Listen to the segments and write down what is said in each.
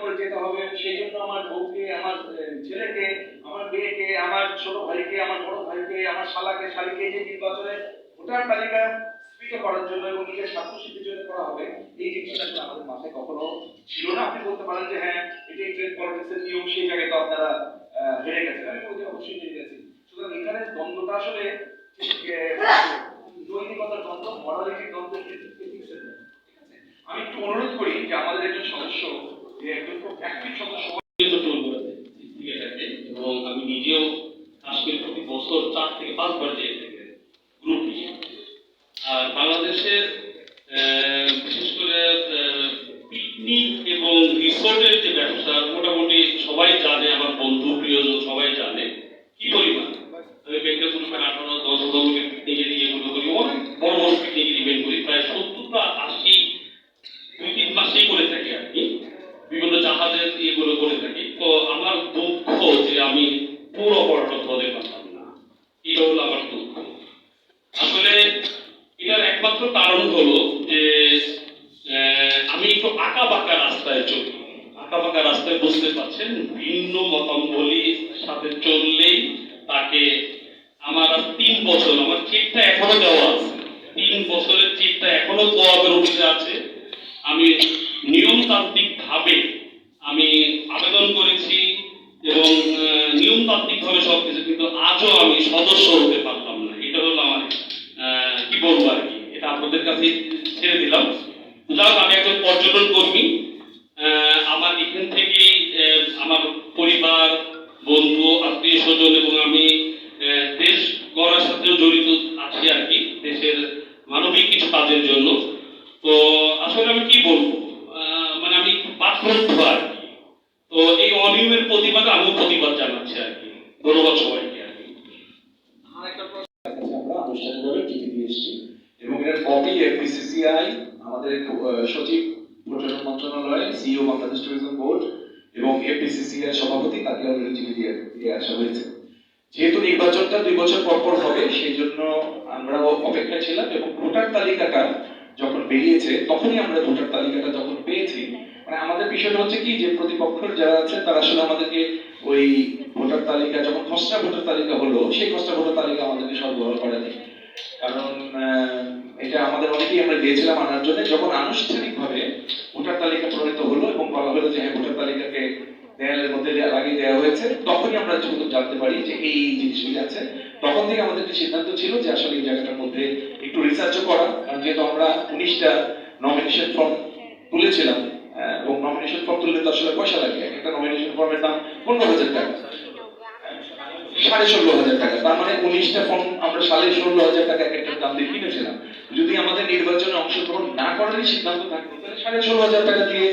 করে যেতে হবে সেই জন্য আমার বউকে, আমার ছেলেকে, আমার মেয়েকে, আমার ছোট ভাইকে, আমার বড় ভাইকে, আমার শালাকে, শালিকে যে নির্বাচনে ভোটার তালিকা স্ফীত করার জন্য এবং নিজের স্বার্থ জন্য করা হবে, এই জিনিসটা আমাদের মাথায় কখনো ছিল না। আপনি বলতে পারেন যে হ্যাঁ এটাই ট্রেড পলিটিক্সের নিয়ম, সেই জায়গায় তো আপনারা হেরে গেছেন। আমি বলছি অবশ্যই হেরে গেছি। সুতরাং এখানে দ্বন্দ্বটা আসলে নৈতিকতার দ্বন্দ্ব মরালিটির দ্বন্দ্ব? আমি একটু অনুরোধ করি যে, আমাদের একজন সদস্য এবং আমি নিজেও কাশ্মীর প্রতি বছর চার থেকে পাঁচবার যেয়ে গ্রুপ নিয়ে আর বাংলাদেশের আঁকা রাস্তায় বুঝতে পারছেন ভিন্ন মতামলির সাথে চললেই তাকে আমার তিন বছর আমার চেকটা এখনও দেওয়া আছে। তিন বছরের চেকটা এখনও কোয়াবের অফিসে আছে। আমি নিয়মতান্ত্রিক ভাবে আমি আবেদন করেছি এবং আহ, নিয়মতান্ত্রিক ভাবে সবকিছু কিন্তু আজও আমি সদস্য হতে পারলাম না। এটা হলো আমার কি বলব আর কি? এটা আপনাদের কাছে ধন্যবাদ সবাইকে আর কি। আমরা আনুষ্ঠানিকভাবে চিঠি দিয়ে এসেছি। এবং এর কপি এফবিসিসিআই আমাদের আহ, সচিব পর্যটন মন্ত্রণালয় সিইও বাংলাদেশ ট্যুরিজম বোর্ড এবং এফবিসিসিআই সভাপতি তাকে অলরেডি চিঠি দিয়ে দিয়ে আসা হয়েছে। যেহেতু নির্বাচনটা দুই বছর পর পর হবে সেই জন্য আমরা অপেক্ষায় ছিলাম এবং ভোটার তালিকাটা যখন বেরিয়েছে তখনই আমরা ভোটার তালিকাটা যখন পেয়েছি। মানে আমাদের বিষয়টা হচ্ছে কি যে প্রতিপক্ষের যারা আছেন তারা আসলে আমাদেরকে ওই ভোটার তালিকা, যখন খসড়া ভোটার তালিকা হলো, সেই খসড়া ভোটার তালিকা আমাদেরকে সরবরাহ করেনি কারণ এটা আমাদের অনেকেই আমরা দিয়েছিলাম আনার জন্য, যখন আনুষ্ঠানিকভাবে ভোটার তালিকা প্রণীত হলো এবং বলা হলো যে হ্যাঁ ভোটার তালিকাকে দেয়ালের মধ্যে লাগিয়ে দেওয়া হয়েছে, তখনই আমরা যেহেতু জানতে পারি যে এই জিনিসগুলি আছে, তখন থেকে আমাদের একটা সিদ্ধান্ত ছিল যে, আসলে এই জায়গাটার মধ্যে একটু রিসার্চও করা। কারণ যেহেতু আমরা উনিশটা নমিনেশন ফর্ম তুলেছিলাম এবং নমিনেশন ফর্ম তুললে তো আসলে পয়সা লাগে। একটা নমিনেশন ফর্মের দাম পনেরো হাজার টাকা। সাড়ে ষোলো হাজার টাকা। তার মানে উনিশটা ফর্ম আমরা সাড়ে ষোলো হাজার টাকা একটা দাম দিয়ে কিনেছিলাম। যদি আমাদের নির্বাচনে অংশগ্রহণ না করারই সিদ্ধান্ত থাকতো তাহলে সাড়ে ষোলো হাজার টাকা দিয়ে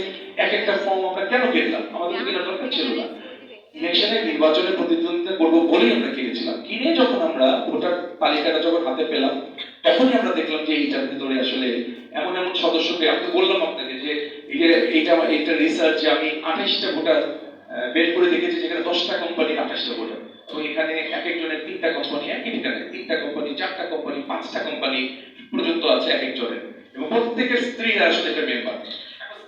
এক একটা ফর্ম আমরা কেন কিনলাম? আমাদের কেনার দরকার ছিল না। ইলেকশনে নির্বাচনে প্রতিদ্বন্দ্বিতা করব বলেই আমরা কিনেছিলাম। কিনে যখন আমরা ভোটার তালিকাটা যখন হাতে পেলাম, তখনই আমরা দেখলাম যে এইটার ভিতরে আসলে এমন এমন সদস্যকে, আমি বললাম আপনাকে যে এই যে এইটা এইটা রিসার্চ যে আমি আঠাশটা ভোটার বের করে দেখেছি যেখানে দশটা কোম্পানি আঠাশটা ভোটার। তো এখানে এক একজনের তিনটা কোম্পানি একই ঠিকানে তিনটা কোম্পানি চারটা কোম্পানি পাঁচটা কোম্পানি পর্যন্ত আছে এক একজনের। এবং প্রত্যেকের স্ত্রীরা আসলে এটা মেম্বার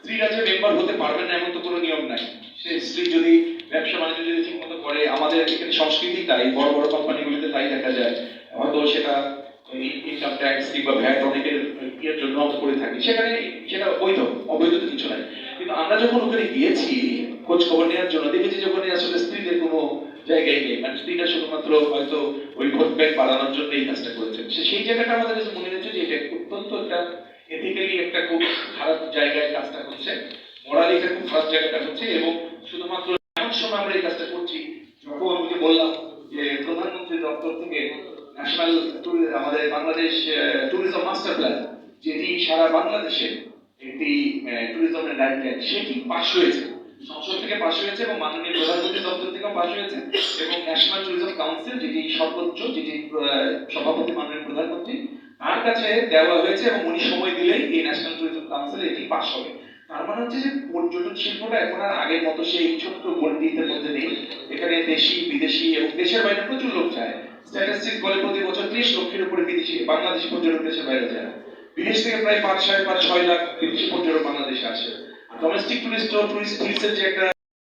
স্ত্রীরা যে মেম্বার হতে পারবেন না, এমন তো কোনো নিয়ম নাই। সে স্ত্রী যদি ব্যবসা বাণিজ্য যদি ঠিক মতো করে, আমাদের এখানে সংস্কৃতি তাই, বড় বড় কোম্পানিগুলিতে তাই দেখা যায়। হয়তো সেটা ইনকাম ট্যাক্স কিংবা ভ্যাট অনেকের ইয়ের জন্য করে থাকি। সেখানে সেটা বৈধ অবৈধ তো কিছু নাই। কিন্তু আমরা যখন ওখানে গিয়েছি, খোঁজ খবর নেওয়ার জন্য দেখেছি যে ওখানে আসলে স্ত্রীদের কোনো জায়গায় নেই। মানে স্ত্রীরা শুধুমাত্র হয়তো ওই ভোট ব্যাংক বাড়ানোর জন্য এই কাজটা করেছেন। সেই জায়গাটা আমাদের কাছে মনে হচ্ছে যে এটা অত্যন্ত একটা এথিক্যালি একটা খুব খারাপ জায়গায় কাজটা হচ্ছে মোরালি এটা খুব খারাপ জায়গাটা হচ্ছে এবং শুধুমাত্র এমন সময় আমরা এই কাজটা করছি, যখন আমি বললাম যে প্রধানমন্ত্রী দপ্তর থেকে ন্যাশনাল আমাদের বাংলাদেশ ট্যুরিজম মাস্টার প্ল্যান যেটি সারা বাংলাদেশে একটি ট্যুরিজমের গাইডলাইন সেটি পাশ হয়েছে। সংসদ থেকে পাশ হয়েছে এবং মাননীয় প্রধানমন্ত্রী দপ্তর থেকেও পাশ হয়েছে এবং ন্যাশনাল ট্যুরিজম কাউন্সিল যেটি সর্বোচ্চ যেটি সভাপতি মাননীয় প্রধানমন্ত্রী, তার কাছে দেওয়া হয়েছে এবং উনি সময় দিলেই এই ন্যাশনাল ট্যুরিজম কাউন্সিল এটি পাশ হবে। তার মানে হচ্ছে যে পর্যটন শিল্পটা এখন আর আগের মতো সেই ছোট্ট গণ্ডিতে মধ্যে নেই। এখানে দেশি, বিদেশি এবং দেশের বাইরে প্রচুর লোক যায়। স্ট্যাটিস্টিক্স বলে প্রতি বছর ত্রিশ লক্ষের উপরে বিদেশি, বাংলাদেশি পর্যটক দেশের বাইরে যায়। বিদেশ থেকে প্রায় পাঁচ, সাড়ে পাঁচ, ছয় লাখ বিদেশি পর্যটক বাংলাদেশে আসে। ডোমেস্টিক টুরিস্ট ও টুরিস্ট টুরিস্টের যে একটা